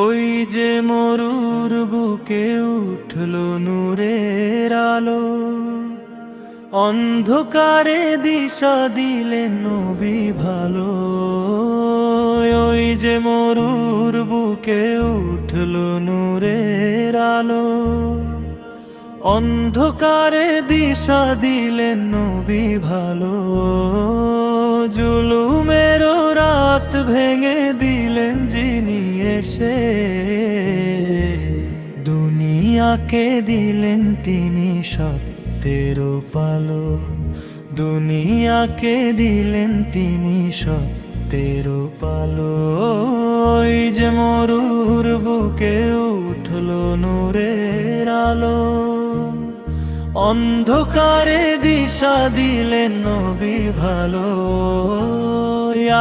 ওই যে মরুর বুকে উঠল নূরের আলো। অন্ধকারে দিশা দিলেন নবী ভালো। ওই যে মরুর বুকে উঠল নূরের আলো। অন্ধকারে দিশা দিলেন নবী ভালো। জুলুমের রাত ভেঙে দিলেন যিনি এসে। দুনিয়াকে দিলেন তিনি সত্যের পালো। দুনিয়াকে দিলেন তিনি সত্যের পালো। ওই যে মরুর বুকে উঠল নূরের আলো। অন্ধকারে দিশা দিলেন নবী ভালো।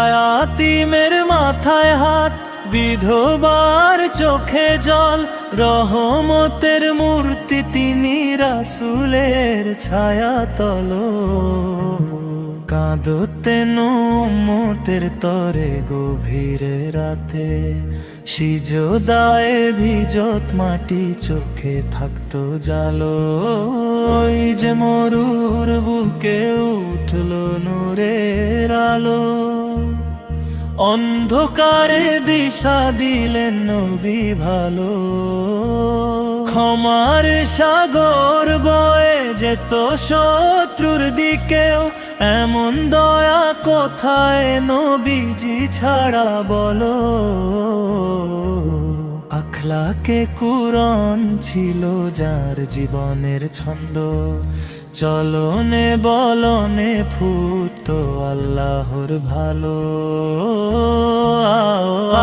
আয়াতিমের মাথায় হাত, বিধবার চোখে জল, রহমতের মূর্তি তিনি রাসুলের ছায়া তল কাঁদতে নোমতের তরে গভীরে রাতে, সিজদায় ভিজত মাটি চোখে থাকতো জালো। ওই যে মরুর বুকে উঠল নূরের আলো। অন্ধকারে দিশা দিলেন নবী ভালো। ক্ষমার সাগর বয়ে যেত শত্রুর দিকেও, এমন দয়া কোথায় নবীজি ছাড়া বলো। আখলাকে কুরন ছিল যার জীবনের ছন্দ। চলনে বলনে ফুট আল্লাহর ভালো।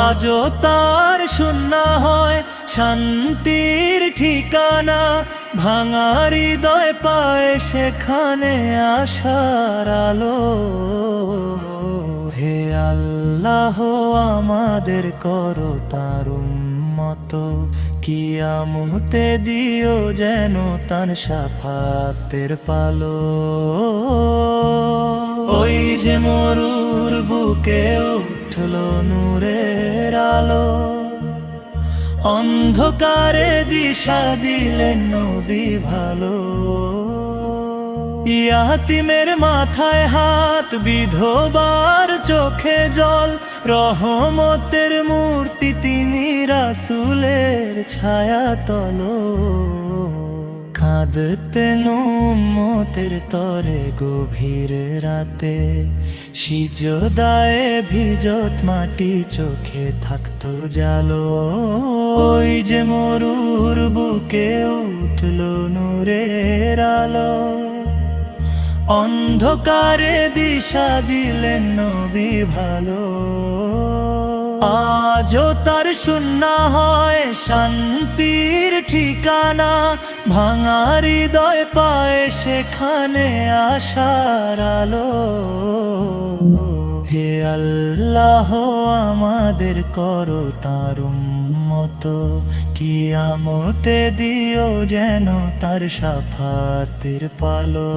আজও তার শূন্য হয়, শান্তির ঠিকানা ভাঙার হৃদয় পায় সেখানে আশার আলো। হে আল্লাহ, আমাদের করো তার মতো কিয়ামতে দিও যেন তার সাফাতের পালো। ওই যে মরুর বুকে উঠল নূরের আলো। অন্ধকারে দিশা দিলেন নবী ভালো। ইয়াতিমের মাথায় হাত বিধবার চোখে জল, রহমতের মূর্তি তিনি রাসুলের ছায়া তল কাঁদতে নোমতের তরে গভীর রাতে, সিজদায়ে ভিজত মাটি চোখে থাকতো জালো। ওই যে মরুর বুকে উঠল নূরের আলো। অন্ধকারে দিশা দিলেন নবী ভালো। আজও তার শূন্য হয় শান্তির ঠিকানা ভাঙার হৃদয় পায় সেখানে আশার আলো। হে আল্লাহ আমাদের করো তার কি কিয়ামতে দিও যেন তার সাফাতের পালো